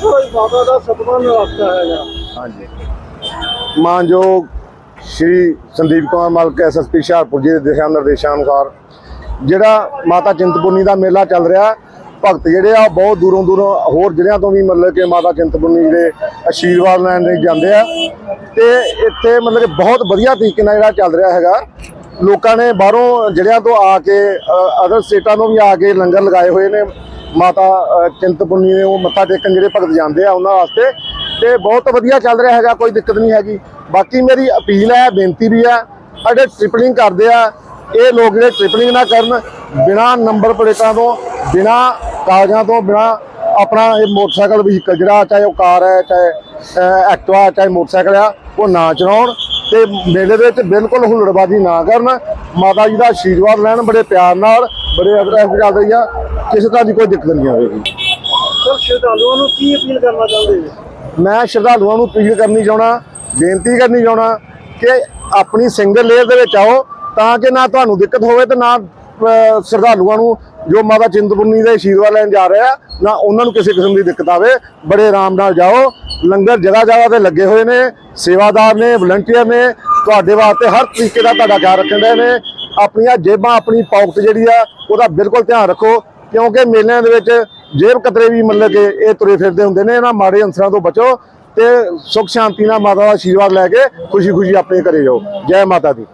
Sir ਮਾਤਾ ਦਾ ਸਤਵਾਂ ਨਰਾਤਾ ਹੈਗਾ। ਹਾਂਜੀ। ਮਾਨਯੋਗ ਸ਼੍ਰੀ ਸੰਦੀਪ ਕੁਮਾਰ ਮਲਕ ਐਸਐਸਪੀ ਹੁਸ਼ਿਆਰਪੁਰ ਜੀ ਦੇ ਦਿਸ਼ਾ ਨਿਰਦੇਸ਼ਾਂ ਅਨੁਸਾਰ, ਜਿਹੜਾ ਮਾਤਾ ਚਿੰਤਪੁਰਨੀ ਦਾ ਮੇਲਾ ਚੱਲ ਰਿਹਾ, ਭਗਤ ਜਿਹੜੇ ਆ ਬਹੁਤ ਦੂਰੋਂ ਦੂਰੋਂ ਹੋਰ ਜ਼ਿਲ੍ਹਿਆਂ ਤੋਂ ਵੀ ਮਤਲਬ ਕਿ ਮਾਤਾ ਚਿੰਤਪੁਰਨੀ ਦੇ ਆਸ਼ੀਰਵਾਦ ਲੈਣ ਲਈ ਜਾਂਦੇ ਆ। ਤੇ ਇੱਥੇ ਮਤਲਬ ਕਿ ਬਹੁਤ ਵਧੀਆ ਤਰੀਕੇ ਨਾਲ ਜਿਹੜਾ ਚੱਲ ਰਿਹਾ ਹੈਗਾ। ਲੋਕਾਂ ਨੇ ਬਾਹਰੋਂ ਜ਼ਿਲ੍ਹਿਆਂ ਤੋਂ ਆ ਕੇ ਅਦਰ ਸਟੇਟਾਂ ਤੋਂ ਵੀ ਆ ਕੇ ਲੰਗਰ ਲਗਾਏ ਹੋਏ ਨੇ। ਮਾਤਾ ਚਿੰਤਪੁਰਨੀ ਨੂੰ ਮੱਥਾ ਟੇਕਣ ਜਿਹੜੇ ਭਗਤ ਜਾਂਦੇ ਆ ਉਹਨਾਂ ਵਾਸਤੇ। ਤੇ ਬਹੁਤ ਵਧੀਆ ਚੱਲ ਰਿਹਾ ਹੈਗਾ ਕੋਈ ਦਿੱਕਤ ਨਹੀਂ ਹੈਗੀ। ਬਾਕੀ ਮੇਰੀ ਅਪੀਲ ਹੈ ਬੇਨਤੀ ਵੀ ਹੈ ਅੜੇ ਟ੍ਰਿਪਲਿੰਗ ਕਰਦੇ ਆ। ਇਹ ਲੋਕ ਜਿਹੜੇ ਟ੍ਰਿਪਲਿੰਗ ਨਾ ਕਰਨ ਬਿਨਾ ਨੰਬਰ ਪਲੇਟਾਂ ਤੋਂ ਬਿਨਾ ਕਾਗਜ਼ਾਂ ਤੋਂ ਬਿਨਾ ਆਪਣਾ ਇਹ ਮੋਟਰਸਾਈਕਲ ਵਹੀਕਲ ਜਿਹੜਾ ਚਾਹੇ ਉਹ ਕਾਰ ਹੈ ਚਾਹੇ ਅ, ਐਕਟਿਵਾ ਚਾਹੇ ਮੋਟਰਸਾਈਕਲ ਆ ਉਹ ਨਾ ਚਲਾਉਣ। ਤੇ ਮੇਲੇ ਦੇ ਵਿੱਚ ਬਿਲਕੁਲ ਹੁੱਲੜਬਾਜ਼ੀ ਨਾ ਕਰਨ। ਮਾਤਾ ਜੀ ਦਾ ਆਸ਼ੀਰਵਾਦ ਲੈਣ ਬੜੇ ਪਿਆਰ ਨਾਲ ਬੜੇ ਅਗਰ ਚੱਲ ਰਹੀ ਆ। ਕਿਸੇ ਤਰ੍ਹਾਂ ਦੀ ਕੋਈ ਦਿੱਕਤ ਨਹੀਂ ਆਵੇਗੀ। ਸਰ ਸ਼ਰਧਾਲੂਆਂ ਨੂੰ ਕੀ ਅਪੀਲ ਕਰਨਾ ਚਾਹੁੰਦੇ ਜੀ ਮੈਂ ਸ਼ਰਧਾਲੂਆਂ ਨੂੰ ਅਪੀਲ ਕਰਨੀ ਚਾਹਣਾ ਬੇਨਤੀ ਕਰਨੀ ਚਾਹਣਾ ਕਿ ਆਪਣੀ ਸਿੰਗਲ ਲੇਅਰ ਦੇ ਵਿੱਚ ਆਓ ਤਾਂ ਕਿ ਨਾ ਤੁਹਾਨੂੰ ਦਿੱਕਤ ਹੋਵੇ ਤੇ ਨਾ ਸ਼ਰਧਾਲੂਆਂ ਨੂੰ ਜੋ ਮਾਤਾ ਚਿੰਤਪੁਰਨੀ ਦੇ ਆਸ਼ੀਰਵਾਦ ਲੈਣ ਜਾ ਰਹੇ ਆ, ਨਾ ਉਹਨਾਂ ਨੂੰ ਕਿਸੇ ਕਿਸਮ ਦੀ ਦਿੱਕਤ ਆਵੇ, ਬੜੇ ਆਰਾਮ ਨਾਲ ਜਾਓ। ਲੰਗਰ ਜਗ੍ਹਾ ਜਗ੍ਹਾ ਤੇ ਲੱਗੇ ਹੋਏ ਨੇ, ਸੇਵਾਦਾਰ ਨੇ ਵਲੰਟੀਅਰ ਨੇ, ਤੁਹਾਡੇ ਵਾਸਤੇ ਹਰ ਤਰੀਕੇ ਦਾ ਤੁਹਾਡਾ ਖਿਆਲ ਰੱਖਣ ਦੇ ਨੇ। ਆਪਣੀਆਂ ਜੇਬਾਂ, ਆਪਣੀ ਪਾਕਟ ਜਿਹੜੀ ਆ, ਉਹਦਾ ਬਿਲਕੁਲ ਧਿਆਨ ਰੱਖੋ, ਕਿਉਂਕਿ ਮੇਲਿਆਂ ਦੇ ਵਿੱਚ ਜੇਬ ਕਤਰੇ ਵੀ ਮਤਲਬ ਕਿ ਇਹ ਤੁਰੇ ਫਿਰਦੇ ਹੁੰਦੇ ਨੇ, ਇਹਨਾਂ ਮਾੜੇ ਅੰਸਰਾਂ ਤੋਂ ਬਚੋ ਤੇ ਸੁਖ ਸ਼ਾਂਤੀ ਨਾਲ ਮਾਤਾ ਦਾ ਆਸ਼ੀਰਵਾਦ ਲੈ ਕੇ ਖੁਸ਼ੀ ਖੁਸ਼ੀ ਆਪਣੇ ਘਰੇ ਜਾਓ। ਜੈ ਮਾਤਾ ਦੀ।